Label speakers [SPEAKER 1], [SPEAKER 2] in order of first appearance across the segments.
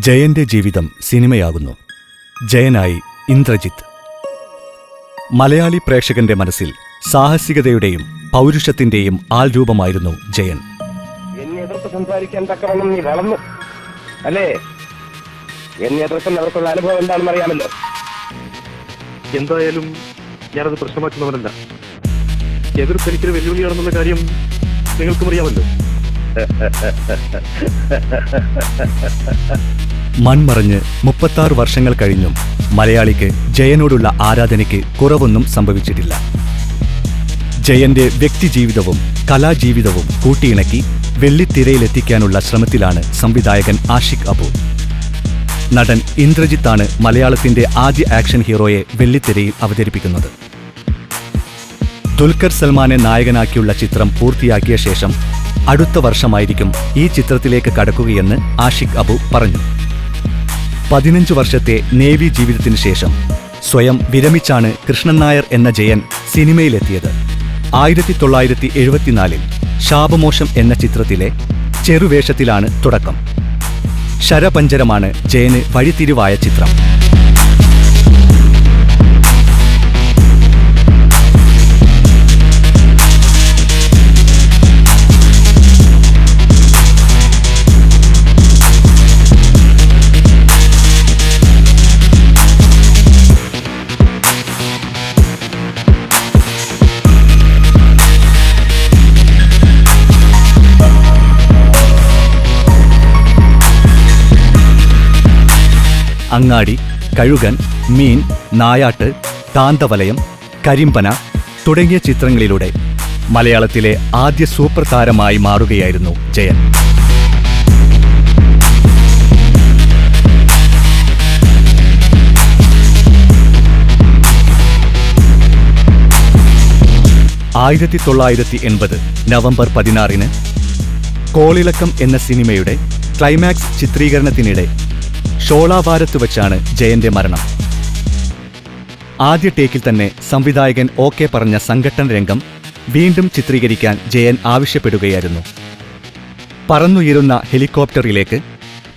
[SPEAKER 1] ജയന്റെ ജീവിതം സിനിമയാകുന്നു. ജയനായി ഇന്ദ്രജിത്ത്. മലയാളി പ്രേക്ഷകന്റെ മനസ്സിൽ സാഹസികതയുടെയും പൗരുഷത്തിന്റെയും ആൾരൂപമായിരുന്നു ജയൻ.
[SPEAKER 2] എന്നെ എതിർത്ത് സംസാരിക്കാൻ തക്കവണ്ണം നീ വളർന്നു. അല്ലേ? എന്നെ എതിർക്കുന്നവർക്കുള്ള അനുഭവം എന്താണെന്ന് അറിയാമല്ലോ.
[SPEAKER 3] എന്തായാലും ഞാനത് പ്രശ്നമാക്കുന്നവനല്ല. എതിർപ്പ് എനിക്കൊരു വെല്ലുവിളിയാണെന്നുള്ള കാര്യം നിങ്ങൾക്കും അറിയാമല്ലോ.
[SPEAKER 1] മൺമറഞ്ഞ് മുപ്പത്താറ് വർഷങ്ങൾ കഴിഞ്ഞും മലയാളിക്ക് ജയനോടുള്ള ആരാധനയ്ക്ക് കുറവൊന്നും സംഭവിച്ചിട്ടില്ല. ജയന്റെ വ്യക്തിജീവിതവും കലാജീവിതവും കൂട്ടിയിണക്കി വെള്ളിത്തിരയിലെത്തിക്കാനുള്ള ശ്രമത്തിലാണ് സംവിധായകൻ ആഷിഖ് അബു. നടൻ ഇന്ദ്രജിത്താണ് മലയാളത്തിന്റെ ആദ്യ ആക്ഷൻ ഹീറോയെ വെള്ളിത്തിരയിൽ അവതരിപ്പിക്കുന്നത്. ദുൽഖർ സൽമാനെ നായകനാക്കിയുള്ള ചിത്രം പൂർത്തിയാക്കിയ ശേഷം അടുത്ത വർഷമായിരിക്കും ഈ ചിത്രത്തിലേക്ക് കടക്കുകയെന്ന് ആഷിഖ് അബു പറഞ്ഞു. പതിനഞ്ച് വർഷത്തെ നേവി ജീവിതത്തിനു ശേഷം സ്വയം വിരമിച്ചാണ് കൃഷ്ണൻ നായർ എന്ന ജയൻ സിനിമയിലെത്തിയത്. ആയിരത്തി തൊള്ളായിരത്തി എഴുപത്തിനാലിൽ ശാപമോഷം എന്ന ചിത്രത്തിലെ ചെറുവേഷത്തിലാണ് തുടക്കം. ശരപഞ്ചരമാണ് ജയന് വഴിത്തിരിവായ ചിത്രം. അങ്ങാടി കഴുകൻ മീൻ നായാട്ട് താന്തവലയം കരിമ്പന തുടങ്ങിയ ചിത്രങ്ങളിലൂടെ മലയാളത്തിലെ ആദ്യ സൂപ്പർ താരമായി മാറുകയായിരുന്നു ജയൻ. ആയിരത്തി തൊള്ളായിരത്തി എൺപത് നവംബർ പതിനാറിന് കോളിളക്കം എന്ന സിനിമയുടെ ക്ലൈമാക്സ് ചിത്രീകരണത്തിനിടെ ഷോളാവാരത്ത് വെച്ചാണ് ജയന്റെ മരണം. ആദ്യ ടേക്കിൽ തന്നെ സംവിധായകൻ ഓക്കെ പറഞ്ഞ സംഘട്ടന രംഗം വീണ്ടും ചിത്രീകരിക്കാൻ ജയൻ ആവശ്യപ്പെടുകയായിരുന്നു. പറന്നുയരുന്ന ഹെലികോപ്റ്ററിലേക്ക്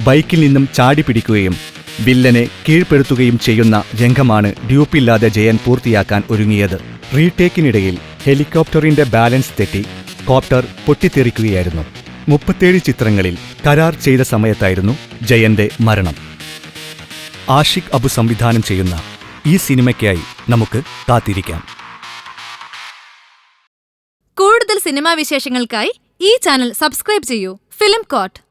[SPEAKER 1] ബൈക്കിൽ നിന്നും ചാടി പിടിക്കുകയും വില്ലനെ കീഴ്പ്പെടുത്തുകയും ചെയ്യുന്ന രംഗമാണ് ഡ്യൂപ്പില്ലാതെ ജയൻ പൂർത്തിയാക്കാൻ ഒരുങ്ങിയത്. റീടേക്കിനിടയിൽ ഹെലികോപ്റ്ററിന്റെ ബാലൻസ് തെറ്റി കോപ്റ്റർ പൊട്ടിത്തെറിക്കുകയായിരുന്നു. മുപ്പത്തേഴ് ചിത്രങ്ങളിൽ കരാർ ചെയ്ത സമയത്തായിരുന്നു ജയന്റെ മരണം. ആഷിഖ് അബു സംവിധാനം ചെയ്യുന്ന ഈ സിനിമയ്ക്കായി നമുക്ക് കാത്തിരിക്കാം.
[SPEAKER 4] കൂടുതൽ സിനിമാ വിശേഷങ്ങൾക്കായി ഈ ചാനൽ സബ്സ്ക്രൈബ് ചെയ്യൂ. Film coat.